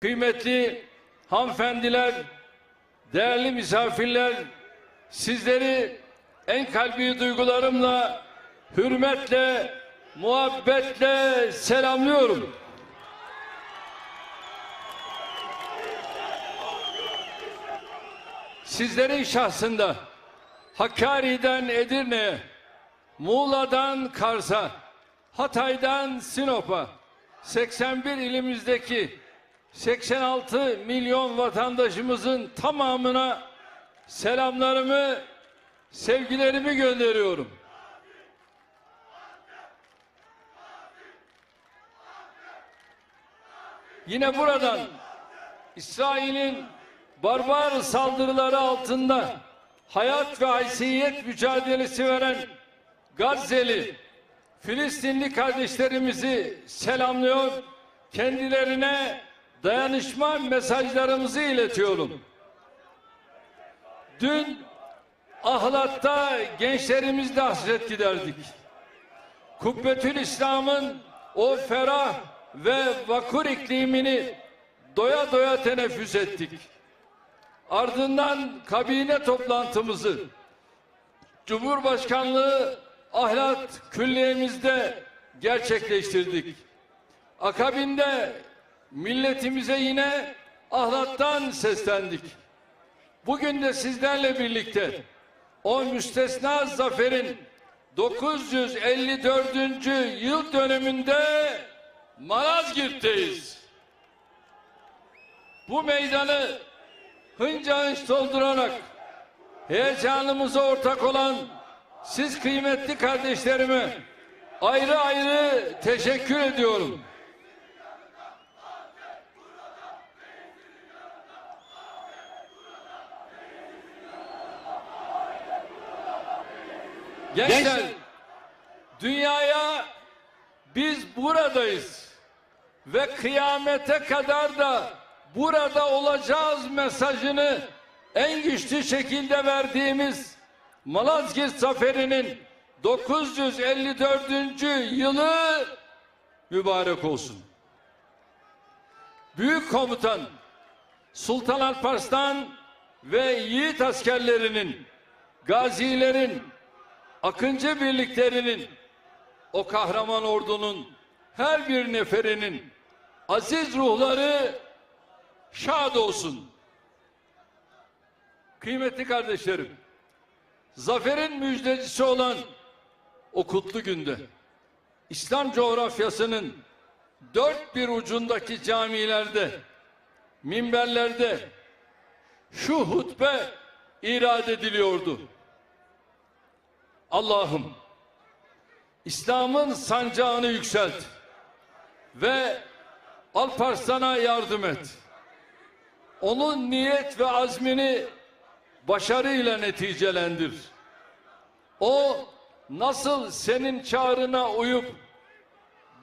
Kıymetli hanımefendiler, değerli misafirler, sizleri en kalbi duygularımla, hürmetle, muhabbetle selamlıyorum. Sizlerin şahsında Hakkari'den Edirne'ye, Muğla'dan Kars'a, Hatay'dan Sinop'a, 81 ilimizdeki 86 milyon vatandaşımızın tamamına selamlarımı, sevgilerimi gönderiyorum. Yine buradan İsrail'in barbar saldırıları altında hayat ve haysiyet mücadelesi veren Gazze'li Filistinli kardeşlerimizi selamlıyor, kendilerine dayanışma mesajlarımızı iletiyorum. Dün Ahlat'ta gençlerimizle hasret giderdik. Kubbetül İslam'ın o ferah ve vakur iklimini doya doya teneffüs ettik. Ardından kabine toplantımızı Cumhurbaşkanlığı Ahlat Külliyemizde gerçekleştirdik. Akabinde milletimize yine ahlattan seslendik. Bugün de sizlerle birlikte o müstesna zaferin 954. yıl dönümünde Malazgirt'teyiz. Bu meydanı hınca hınç doldurarak heyecanımıza ortak olan siz kıymetli kardeşlerime ayrı ayrı teşekkür ediyorum. Gençler, dünyaya biz buradayız ve kıyamete kadar da burada olacağız mesajını en güçlü şekilde verdiğimiz Malazgirt Zaferi'nin 954. yılı mübarek olsun. Büyük komutan Sultan Alparslan ve yiğit askerlerinin, gazilerin, Akıncı birliklerinin, o kahraman ordunun her bir neferinin aziz ruhları şad olsun. Kıymetli kardeşlerim, zaferin müjdecisi olan o kutlu günde İslam coğrafyasının dört bir ucundaki camilerde, minberlerde şu hutbe irad ediliyordu. Allah'ım İslam'ın sancağını yükselt ve Alparslan'a yardım et. Onun niyet ve azmini başarıyla neticelendir. O nasıl senin çağrına uyup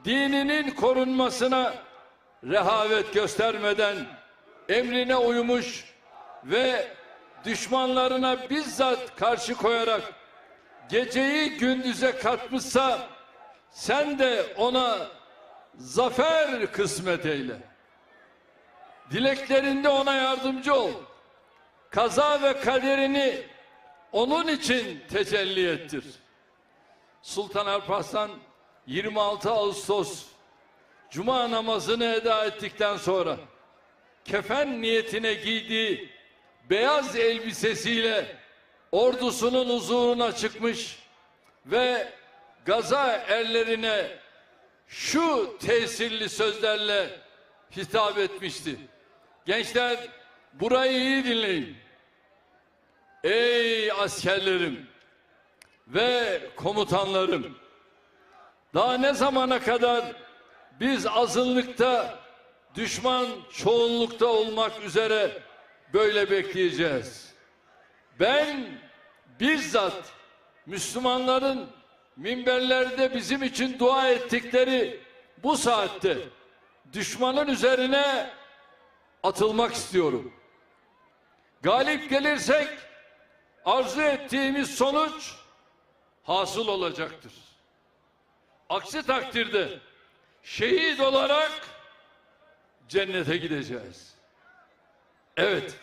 dininin korunmasına rehavet göstermeden emrine uymuş ve düşmanlarına bizzat karşı koyarak geceyi gündüze katmışsa sen de ona zafer kısmet eyle. Dileklerinde ona yardımcı ol. Kaza ve kaderini onun için tecelli ettir. Sultan Alparslan 26 Ağustos Cuma namazını eda ettikten sonra kefen niyetine giydiği beyaz elbisesiyle ordusunun huzuruna çıkmış ve gaza erlerine şu tesirli sözlerle hitap etmişti. Gençler burayı iyi dinleyin. Ey askerlerim ve komutanlarım daha ne zamana kadar biz azınlıkta düşman çoğunlukta olmak üzere böyle bekleyeceğiz. Ben bizzat Müslümanların minberlerde bizim için dua ettikleri bu saatte düşmanın üzerine atılmak istiyorum. Galip gelirsek arzu ettiğimiz sonuç hasıl olacaktır. Aksi takdirde şehit olarak cennete gideceğiz. Evet,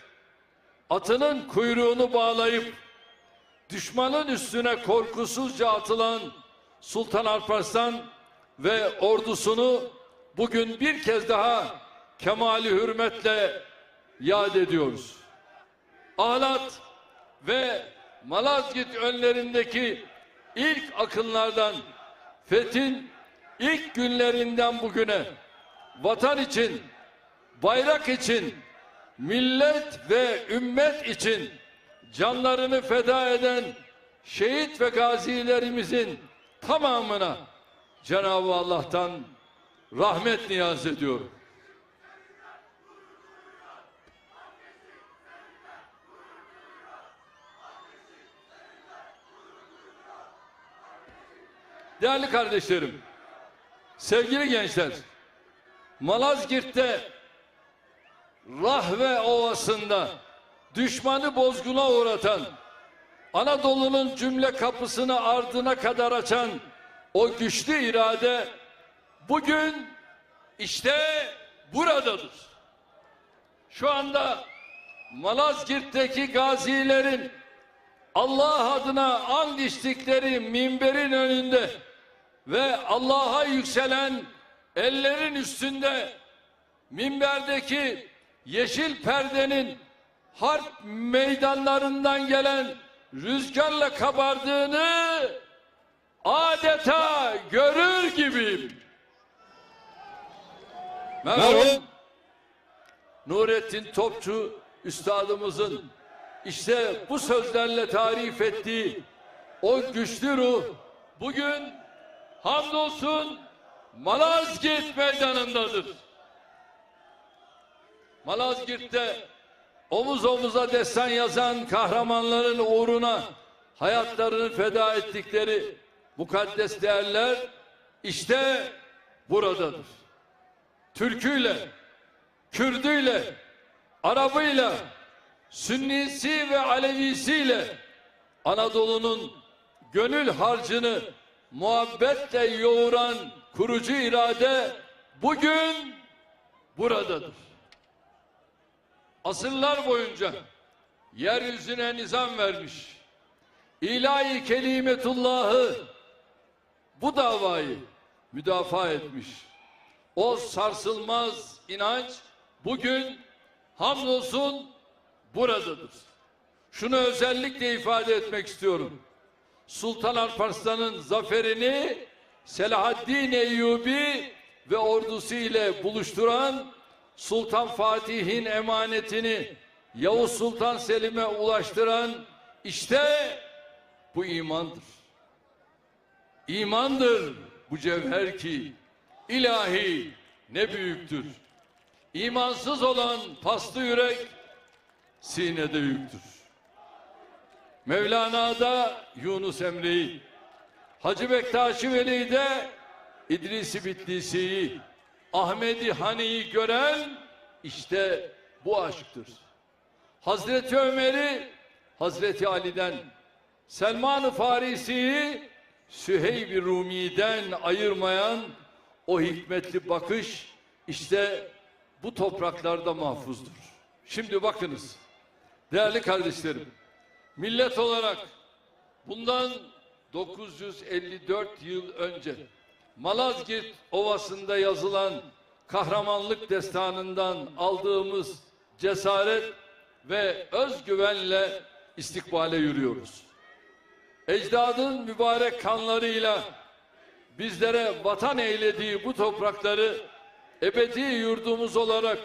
atının kuyruğunu bağlayıp düşmanın üstüne korkusuzca atılan Sultan Alparslan ve ordusunu bugün bir kez daha kemali hürmetle yad ediyoruz. Ahlat ve Malazgirt önlerindeki ilk akınlardan Fethin ilk günlerinden bugüne vatan için, bayrak için, millet ve ümmet için canlarını feda eden şehit ve gazilerimizin tamamına Cenab-ı Allah'tan rahmet niyaz ediyorum. Değerli kardeşlerim, sevgili gençler, Malazgirt'te Rahve Ovası'nda düşmanı bozguna uğratan, Anadolu'nun cümle kapısını ardına kadar açan o güçlü irade bugün işte buradadır. Şu anda Malazgirt'teki gazilerin Allah adına and içtikleri minberin önünde ve Allah'a yükselen ellerin üstünde minberdeki yeşil perdenin harp meydanlarından gelen rüzgarla kabardığını adeta görür gibiyim. Merhum Nurettin Topçu üstadımızın işte bu sözlerle tarif ettiği o güçlü ruh bugün hamdolsun Malazgirt meydanındadır. Malazgirt'te omuz omuza destan yazan kahramanların uğruna hayatlarını feda ettikleri mukaddes değerler işte buradadır. Türküyle, Kürdüyle, Arabıyla, Sünnisi ve Alevisiyle Anadolu'nun gönül harcını muhabbetle yoğuran kurucu irade bugün buradadır. Asırlar boyunca yeryüzüne nizam vermiş, ilahi kelimetullahı bu davayı müdafaa etmiş. O sarsılmaz inanç bugün hamdolsun buradadır. Şunu özellikle ifade etmek istiyorum. Sultan Alparslan'ın zaferini Selahaddin Eyyubi ve ordusu ile buluşturan Sultan Fatih'in emanetini Yavuz Sultan Selim'e ulaştıran işte bu imandır. İmandır bu cevher ki ilahi ne büyüktür. İmansız olan paslı yürek sinede yüktür. Mevlana'da Yunus Emre'yi, Hacı Bektaşi Veli'de İdris-i Bitlisi'yi, Ahmedi Hani'yi gören işte bu aşktır. Hazreti Ömer'i Hazreti Ali'den, Selman-ı Farisi'yi Süheyb-i Rumi'den ayırmayan o hikmetli bakış işte bu topraklarda mahfuzdur. Şimdi bakınız değerli kardeşlerim millet olarak bundan 954 yıl önce Malazgirt Ovası'nda yazılan kahramanlık destanından aldığımız cesaret ve özgüvenle istikbale yürüyoruz. Ecdadın mübarek kanlarıyla bizlere vatan eylediği bu toprakları ebedi yurdumuz olarak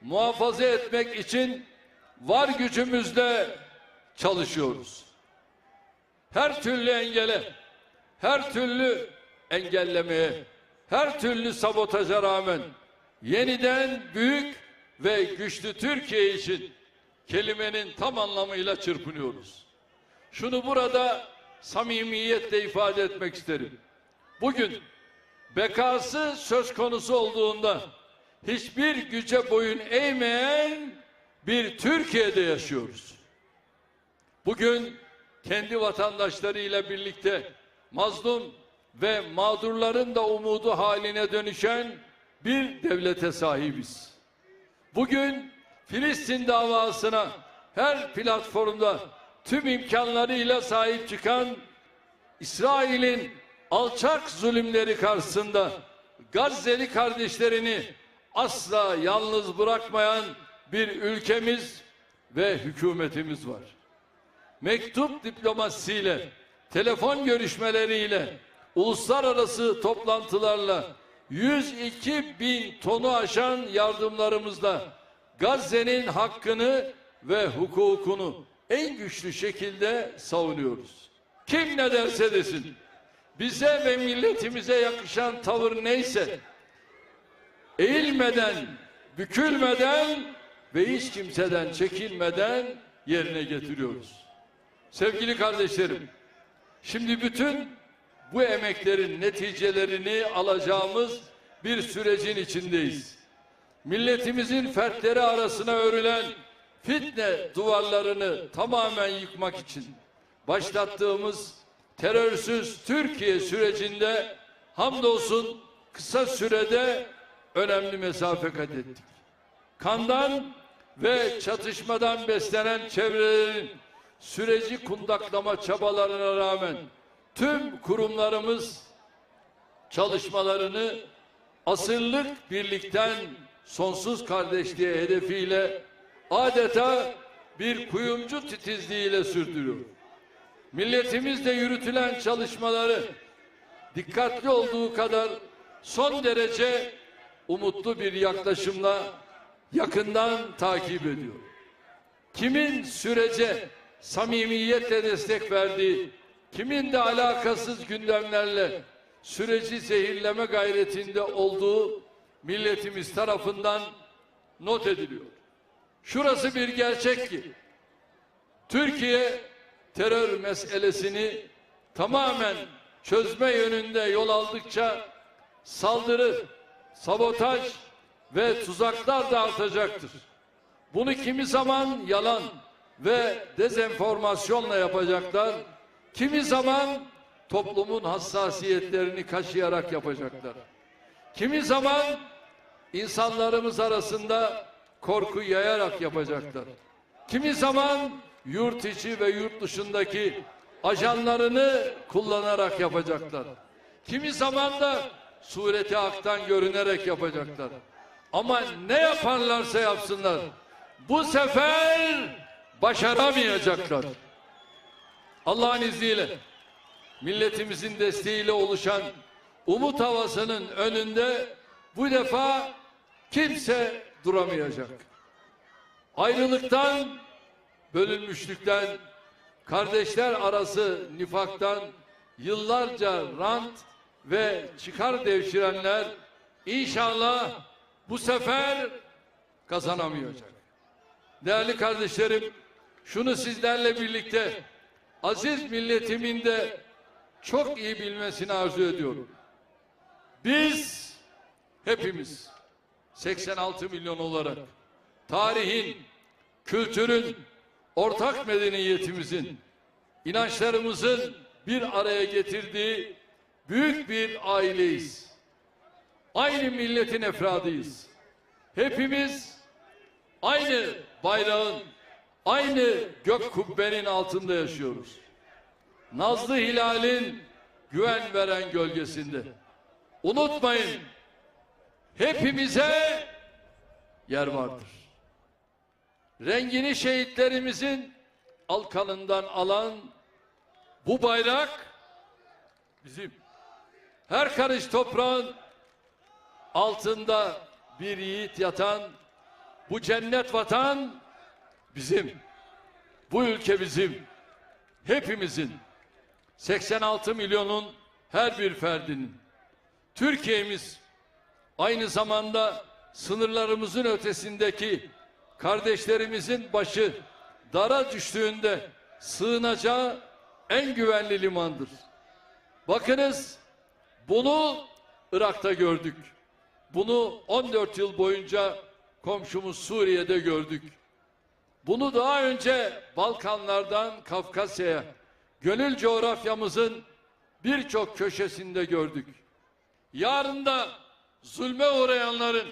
muhafaza etmek için var gücümüzle çalışıyoruz. Her türlü engele, her türlü engellemeye, her türlü sabotaja rağmen yeniden büyük ve güçlü Türkiye için kelimenin tam anlamıyla çırpınıyoruz. Şunu burada samimiyetle ifade etmek isterim. Bugün bekası söz konusu olduğunda hiçbir güce boyun eğmeyen bir Türkiye'de yaşıyoruz. Bugün kendi vatandaşlarıyla birlikte mazlum ve mağdurların da umudu haline dönüşen bir devlete sahibiz. Bugün Filistin davasına her platformda tüm imkanlarıyla sahip çıkan İsrail'in alçak zulümleri karşısında Gazze'li kardeşlerini asla yalnız bırakmayan bir ülkemiz ve hükümetimiz var. Mektup diplomasisiyle, telefon görüşmeleriyle, uluslararası toplantılarla 102 bin tonu aşan yardımlarımızla Gazze'nin hakkını ve hukukunu en güçlü şekilde savunuyoruz. Kim ne derse desin, bize ve milletimize yakışan tavır neyse, eğilmeden, bükülmeden ve hiç kimseden çekinmeden yerine getiriyoruz. Sevgili kardeşlerim, şimdi bütün bu emeklerin neticelerini alacağımız bir sürecin içindeyiz. Milletimizin fertleri arasına örülen fitne duvarlarını tamamen yıkmak için başlattığımız terörsüz Türkiye sürecinde hamdolsun kısa sürede önemli mesafe kat ettik. Kandan ve çatışmadan beslenen çevrelerin süreci kundaklama çabalarına rağmen tüm kurumlarımız çalışmalarını asırlık birlikten sonsuz kardeşliğe hedefiyle adeta bir kuyumcu titizliğiyle sürdürüyor. Milletimizle yürütülen çalışmaları dikkatli olduğu kadar son derece umutlu bir yaklaşımla yakından takip ediyor. Kimin sürece samimiyetle destek verdiği, kimin de alakasız gündemlerle süreci zehirleme gayretinde olduğu milletimiz tarafından not ediliyor. Şurası bir gerçek ki Türkiye terör meselesini tamamen çözme yönünde yol aldıkça saldırı, sabotaj ve tuzaklar da artacaktır. Bunu kimi zaman yalan ve dezenformasyonla yapacaklar, kimi zaman toplumun hassasiyetlerini kaşıyarak yapacaklar. Kimi zaman insanlarımız arasında korku yayarak yapacaklar. Kimi zaman yurt içi ve yurt dışındaki ajanlarını kullanarak yapacaklar. Kimi zaman da sureti haktan görünerek yapacaklar. Ama ne yaparlarsa yapsınlar bu sefer başaramayacaklar. Allah'ın izniyle milletimizin desteğiyle oluşan umut havasının önünde bu defa kimse duramayacak. Ayrılıktan, bölünmüşlükten, kardeşler arası nifaktan yıllarca rant ve çıkar devşirenler inşallah bu sefer kazanamayacak. Değerli kardeşlerim, şunu sizlerle birlikte aziz milletimin de çok iyi bilmesini arzu ediyorum. Biz hepimiz 86 milyon olarak tarihin, kültürün, ortak medeniyetimizin, inançlarımızın bir araya getirdiği büyük bir aileyiz. Aynı milletin efradıyız. Hepimiz aynı bayrağın, aynı gök kubbenin altında yaşıyoruz. Nazlı hilalin güven veren gölgesinde. Unutmayın, hepimize yer vardır. Rengini şehitlerimizin alkanından alan bu bayrak bizim. Her karış toprağın altında bir yiğit yatan bu cennet vatan bizim. Bu ülke bizim. Hepimizin 86 milyonun her bir ferdinin. Türkiye'miz aynı zamanda sınırlarımızın ötesindeki kardeşlerimizin başı dara düştüğünde sığınacağı en güvenli limandır. Bakınız bunu Irak'ta gördük. Bunu 14 yıl boyunca komşumuz Suriye'de gördük. Bunu daha önce Balkanlardan Kafkasya'ya, gönül coğrafyamızın birçok köşesinde gördük. Yarın da zulme uğrayanların,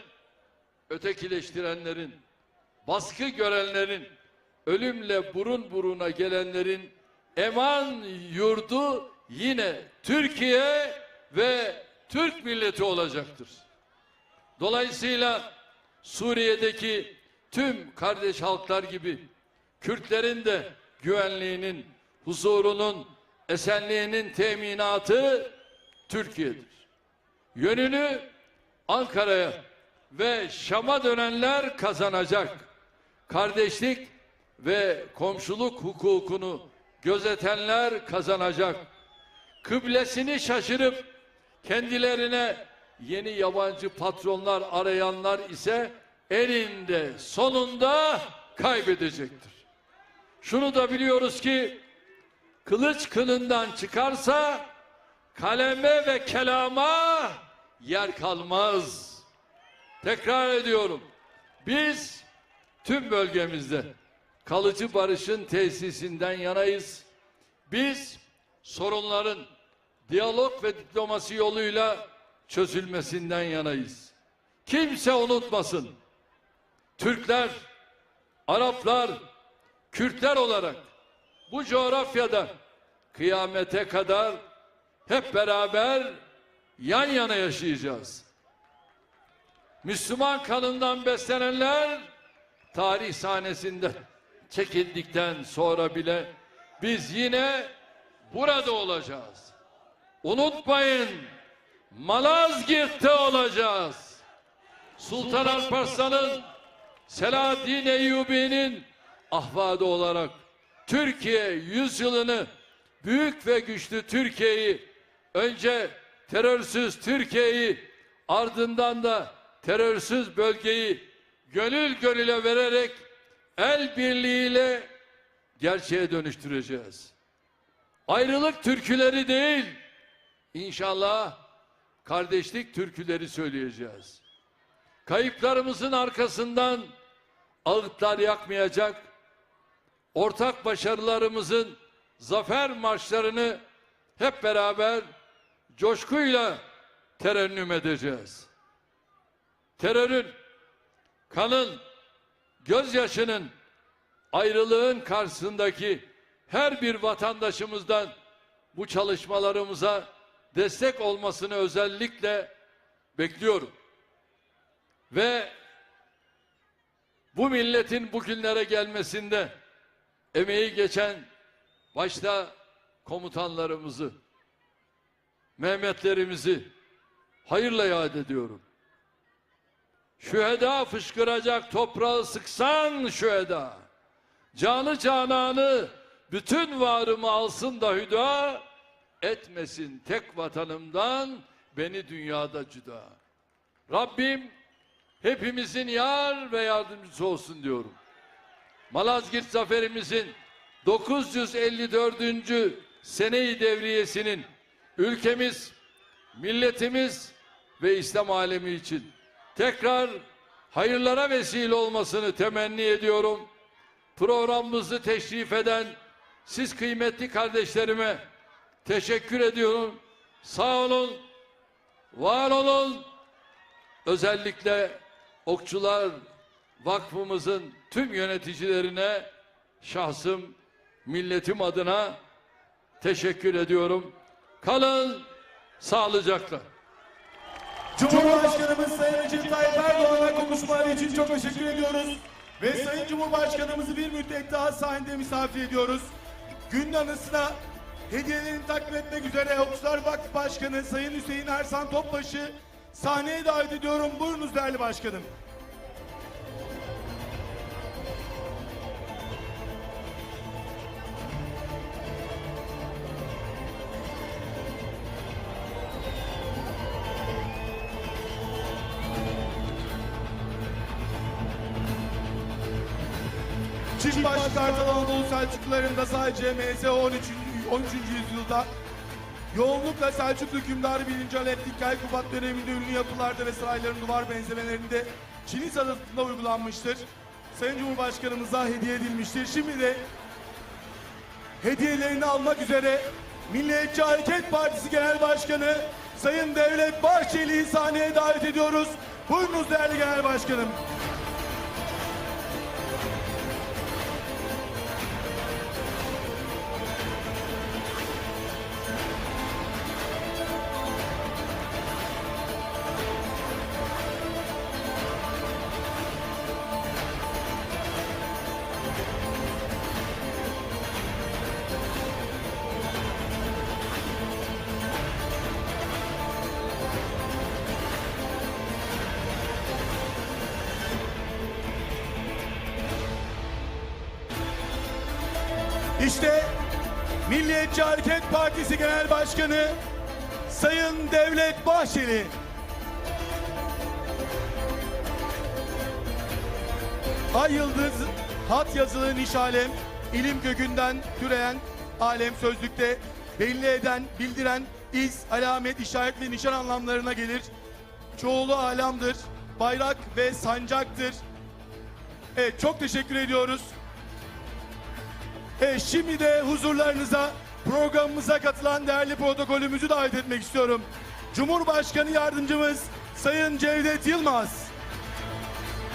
ötekileştirenlerin, baskı görenlerin, ölümle burun buruna gelenlerin eman yurdu yine Türkiye ve Türk milleti olacaktır. Dolayısıyla Suriye'deki tüm kardeş halklar gibi Kürtlerin de güvenliğinin, huzurunun, esenliğinin teminatı Türkiye'dir. Yönünü Ankara'ya ve Şam'a dönenler kazanacak. Kardeşlik ve komşuluk hukukunu gözetenler kazanacak. Kıblesini şaşırıp kendilerine yeni yabancı patronlar arayanlar ise eninde sonunda kaybedecektir. Şunu da biliyoruz ki kılıç kılından çıkarsa kaleme ve kelama yer kalmaz. Tekrar ediyorum. Biz tüm bölgemizde kalıcı barışın tesisinden yanayız. Biz sorunların diyalog ve diplomasi yoluyla çözülmesinden yanayız. Kimse unutmasın. Türkler, Araplar, Kürtler olarak bu coğrafyada kıyamete kadar hep beraber yan yana yaşayacağız. Müslüman kanından beslenenler tarih sahnesinde çekildikten sonra bile biz yine burada olacağız. Unutmayın Malazgirt'te olacağız. Sultan Alparslan'ın Selahaddin Eyyubi'nin ahvadı olarak Türkiye yüzyılını büyük ve güçlü Türkiye'yi önce terörsüz Türkiye'yi ardından da terörsüz bölgeyi gönül gönüle vererek el birliğiyle gerçeğe dönüştüreceğiz. Ayrılık türküleri değil, inşallah kardeşlik türküleri söyleyeceğiz. Kayıplarımızın arkasından ağıtlar yakmayacak, ortak başarılarımızın zafer marşlarını hep beraber coşkuyla terennüm edeceğiz. Terörün, kanın, gözyaşının, ayrılığın karşısındaki her bir vatandaşımızdan bu çalışmalarımıza destek olmasını özellikle bekliyorum. Ve bu milletin bugünlere gelmesinde emeği geçen başta komutanlarımızı, Mehmetlerimizi hayırla yad ediyorum. Şüheda fışkıracak toprağı sıksan şüheda. Canı cananı bütün varımı alsın da hüda. Etmesin tek vatanımdan beni dünyada cüda. Rabbim hepimizin yar ve yardımcısı olsun diyorum. Malazgirt zaferimizin 954. seneyi devriyesinin ülkemiz, milletimiz ve İslam alemi için tekrar hayırlara vesile olmasını temenni ediyorum. Programımızı teşrif eden siz kıymetli kardeşlerime teşekkür ediyorum. Sağ olun, var olun. Özellikle Okçular Vakfımızın tüm yöneticilerine şahsım, milletim adına teşekkür ediyorum. Kalın sağlıcakla. Cumhurbaşkanımız Sayın Recep Tayyip Erdoğan'a konuşmaları için çok teşekkür ediyoruz. Ve Sayın Cumhurbaşkanımızı bir müddet daha sahnede misafir ediyoruz. Günün anısına hediyelerini takdim etmek üzere Okçular Vakfı Başkanı Sayın Hüseyin Ersan Topbaşı sahneye davet ediyorum. Buyurunuz değerli başkanım. Çiftbaş Kartal Anadolu Selçuklularında sadece MS 13. 13. yüzyılda yoğunlukla Selçuklu hükümdarı 1. Alaaddin Kaykubat döneminde ünlü yapılarda ve sarayların duvar benzemelerinde Çin'i sanatında uygulanmıştır. Sayın Cumhurbaşkanımıza hediye edilmiştir. Şimdi de hediyelerini almak üzere Milliyetçi Hareket Partisi Genel Başkanı Sayın Devlet Bahçeli'yi sahneye davet ediyoruz. Buyurunuz değerli genel başkanım. Partisi Genel Başkanı Sayın Devlet Bahçeli. Ay Yıldız, hat yazılı niş alem, ilim kökünden türeyen alem sözlükte belli eden, bildiren, iz, alamet, işaret ve nişan anlamlarına gelir. Çoğulu alamdır, bayrak ve sancaktır. Evet çok teşekkür ediyoruz. Evet, şimdi de huzurlarınıza programımıza katılan değerli protokolümüzü davet etmek istiyorum. Cumhurbaşkanı Yardımcımız Sayın Cevdet Yılmaz.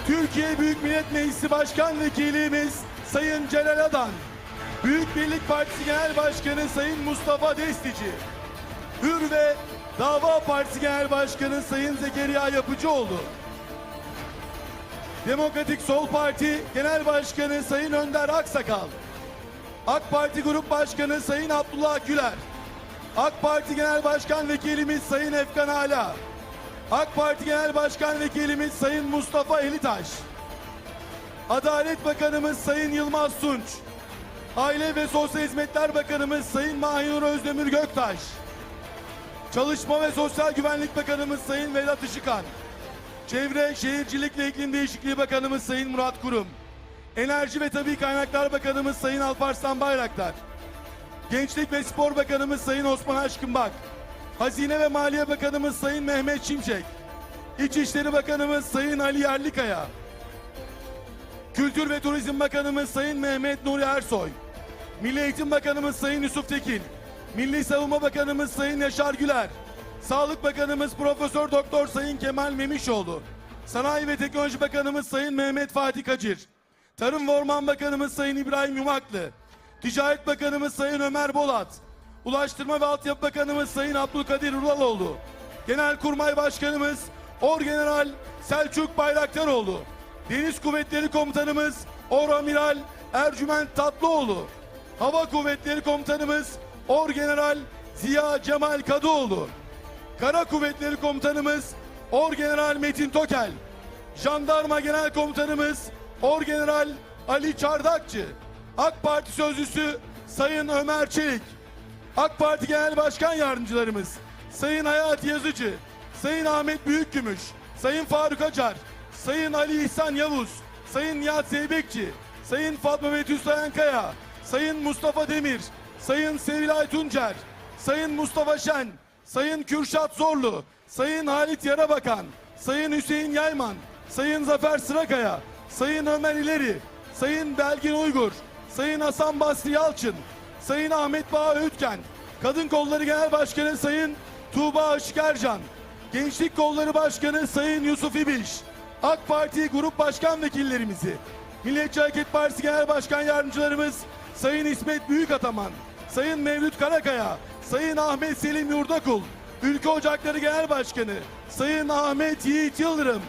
Türkiye Büyük Millet Meclisi Başkan Vekilimiz Sayın Celal Adan. Büyük Birlik Partisi Genel Başkanı Sayın Mustafa Destici. Hür ve Dava Partisi Genel Başkanı Sayın Zekeriya Yapıcıoğlu. Demokratik Sol Parti Genel Başkanı Sayın Önder Aksakal. AK Parti Grup Başkanı Sayın Abdullah Güler. AK Parti Genel Başkan Vekilimiz Sayın Efkan Ala. AK Parti Genel Başkan Vekilimiz Sayın Mustafa Elitaş. Adalet Bakanımız Sayın Yılmaz Tunç. Aile ve Sosyal Hizmetler Bakanımız Sayın Mahinur Özdemir Göktaş. Çalışma ve Sosyal Güvenlik Bakanımız Sayın Vedat Işıkan. Çevre, Şehircilik ve İklim Değişikliği Bakanımız Sayın Murat Kurum. Enerji ve Tabi Kaynaklar Bakanımız Sayın Alparslan Bayraktar. Gençlik ve Spor Bakanımız Sayın Osman Aşkınbak. Hazine ve Maliye Bakanımız Sayın Mehmet Şimşek. İçişleri Bakanımız Sayın Ali Yerlikaya. Kültür ve Turizm Bakanımız Sayın Mehmet Nuri Ersoy. Milli Eğitim Bakanımız Sayın Yusuf Tekin. Milli Savunma Bakanımız Sayın Yaşar Güler. Sağlık Bakanımız Profesör Doktor Sayın Kemal Memişoğlu. Sanayi ve Teknoloji Bakanımız Sayın Mehmet Fatih Kacır. Tarım ve Orman Bakanımız Sayın İbrahim Yumaklı. Ticaret Bakanımız Sayın Ömer Bolat. Ulaştırma ve Altyapı Bakanımız Sayın Abdülkadir Uraloğlu. Genelkurmay Başkanımız Orgeneral Selçuk Bayraktaroğlu. Deniz Kuvvetleri Komutanımız Oramiral Ercüment Tatlıoğlu. Hava Kuvvetleri Komutanımız Orgeneral Ziya Cemal Kadıoğlu. Kara Kuvvetleri Komutanımız Orgeneral Metin Tokel. Jandarma Genel Komutanımız Orgeneral Ali Çardakçı. AK Parti Sözcüsü Sayın Ömer Çelik. AK Parti Genel Başkan Yardımcılarımız Sayın Hayati Yazıcı, Sayın Ahmet Büyükgümüş, Sayın Faruk Acar, Sayın Ali İhsan Yavuz, Sayın Nihat Zeybekçi, Sayın Fatma Betül Sayankaya, Sayın Mustafa Demir, Sayın Sevilay Tuncer, Sayın Mustafa Şen, Sayın Kürşat Zorlu, Sayın Halit Yarabakan, Sayın Hüseyin Yayman, Sayın Zafer Sırakaya, Sayın Ömer İleri, Sayın Belgin Uygur, Sayın Hasan Basri Yalçın, Sayın Ahmet Bağ Öğütken, Kadın Kolları Genel Başkanı Sayın Tuğba Işık Ercan, Gençlik Kolları Başkanı Sayın Yusuf İbiş, AK Parti Grup Başkan Vekillerimizi, Milliyetçi Hareket Partisi Genel Başkan Yardımcılarımız Sayın İsmet Büyükataman, Sayın Mevlüt Karakaya, Sayın Ahmet Selim Yurdakul, Ülke Ocakları Genel Başkanı Sayın Ahmet Yiğit Yıldırım,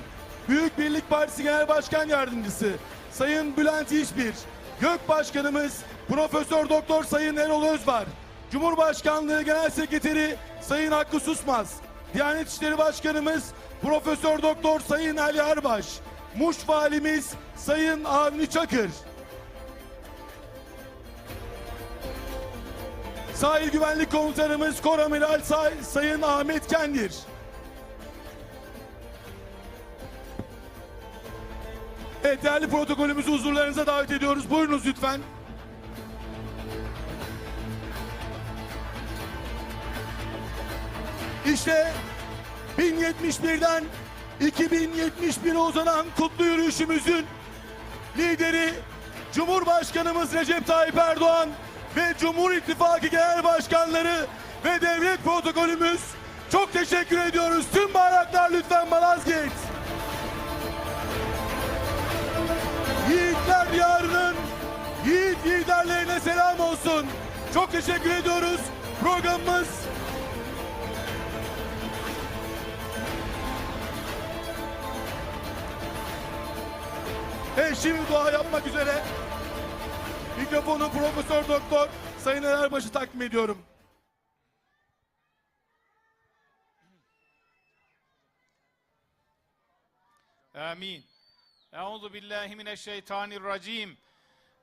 Büyük Birlik Partisi Genel Başkan Yardımcısı Sayın Bülent İşbir, Gök Başkanımız Profesör Doktor Sayın Erol Özvar, Cumhurbaşkanlığı Genel Sekreteri Sayın Hakkı Susmaz, Diyanet İşleri Başkanımız Profesör Doktor Sayın Ali Arbaş, Muş Valimiz Sayın Avni Çakır, Sahil Güvenlik Komutanımız Koramiral Say Sayın Ahmet Kendir. Evet değerli protokolümüzü huzurlarınıza davet ediyoruz. Buyurunuz lütfen. İşte 1071'den 2071'e uzanan kutlu yürüyüşümüzün lideri Cumhurbaşkanımız Recep Tayyip Erdoğan ve Cumhur İttifakı Genel Başkanları ve devlet protokolümüz çok teşekkür ediyoruz. Tüm bayraklar lütfen olsun. Çok teşekkür ediyoruz. Programımız Evet şimdi dua yapmak üzere mikrofonu Profesör Doktor Sayın Erbaş'ı takdim ediyorum. Amin. Euzu billahi mineşşeytanirracim.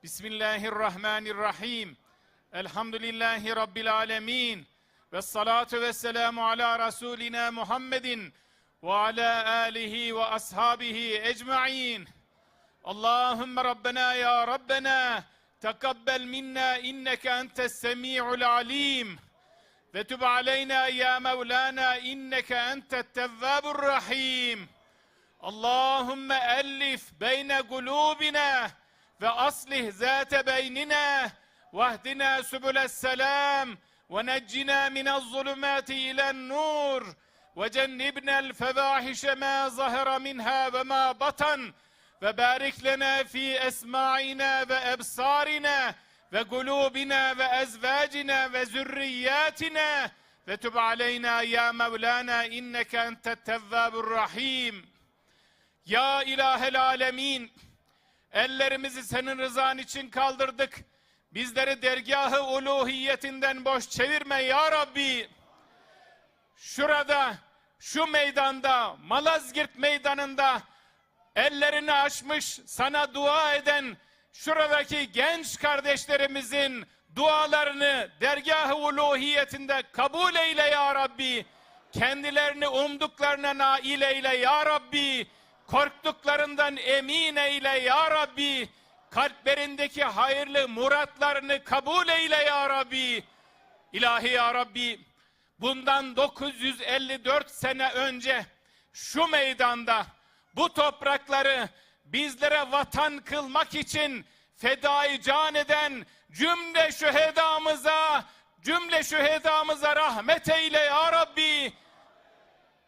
Bismillahirrahmanirrahim. Elhamdülillahi Rabbil Alemin. Ve salatu ve selamu ala Rasulina Muhammedin ve ala alihi ve ashabihi ecma'in. Allahümme Rabbena ya Rabbena tekabbel minna inneke entes semi'ul alim. Ve tüb aleyna ya Mevlana inneke entet tevvabur rahim. اللهم ألف بين قلوبنا وأصلح ذات بيننا واهدنا سبل السلام ونجنا من الظلمات إلى النور وجنبنا الفواحش ما ظهر منها وما بطن وبارك لنا في أسماعنا وأبصارنا وقلوبنا وأزواجنا وذرياتنا وتب علينا يا مولانا إنك أنت التواب الرحيم Ya ilahel alemin, ellerimizi senin rızan için kaldırdık. Bizleri dergahı uluhiyetinden boş çevirme ya Rabbi. Şurada, şu meydanda, Malazgirt meydanında ellerini açmış sana dua eden şuradaki genç kardeşlerimizin dualarını dergahı uluhiyetinde kabul eyle ya Rabbi. Kendilerini umduklarına nail eyle ya Rabbi. Korktuklarından emin eyle ya Rabbi. Kalplerindeki hayırlı muratlarını kabul eyle ya Rabbi. İlahi ya Rabbi, bundan 954 sene önce şu meydanda bu toprakları bizlere vatan kılmak için fedai can eden cümle şühedamıza, cümle şühedamıza rahmet eyle ya Rabbi.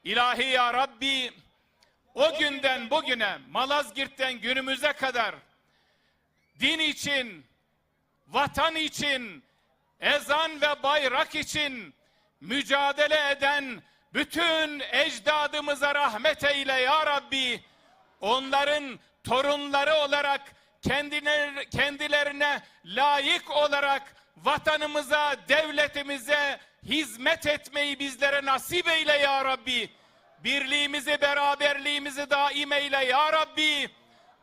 İlahi ya Rabbi, o günden bugüne Malazgirt'ten günümüze kadar din için, vatan için, ezan ve bayrak için mücadele eden bütün ecdadımıza rahmet eyle ya Rabbi. Onların torunları olarak kendilerine, layık olarak vatanımıza, devletimize hizmet etmeyi bizlere nasip eyle ya Rabbi. Birliğimizi, beraberliğimizi daim eyle ya Rabbi.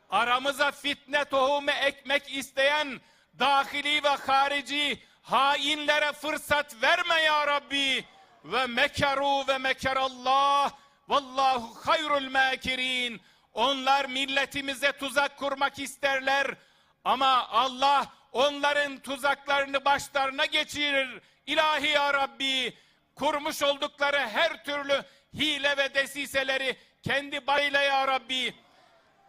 Aramıza fitne tohumu ekmek isteyen dahili ve harici hainlere fırsat verme ya Rabbi. Ve mekaru ve mekerallah. Vallahu hayrul makirin. Onlar milletimize tuzak kurmak isterler. Ama Allah onların tuzaklarını başlarına geçirir. İlahi ya Rabbi. Kurmuş oldukları her türlü hile ve desiseleri kendi bayla ya Rabbi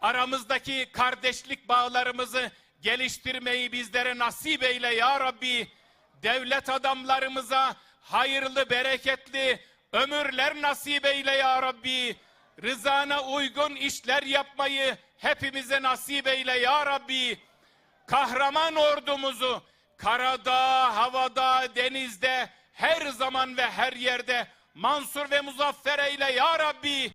aramızdaki kardeşlik bağlarımızı geliştirmeyi bizlere nasip eyle ya Rabbi. Devlet adamlarımıza hayırlı, bereketli ömürler nasip eyle ya Rabbi. Rızana uygun işler yapmayı hepimize nasip eyle ya Rabbi. Kahraman ordumuzu karada, havada, denizde her zaman ve her yerde mansur ve muzaffer eyle ya Rabbi.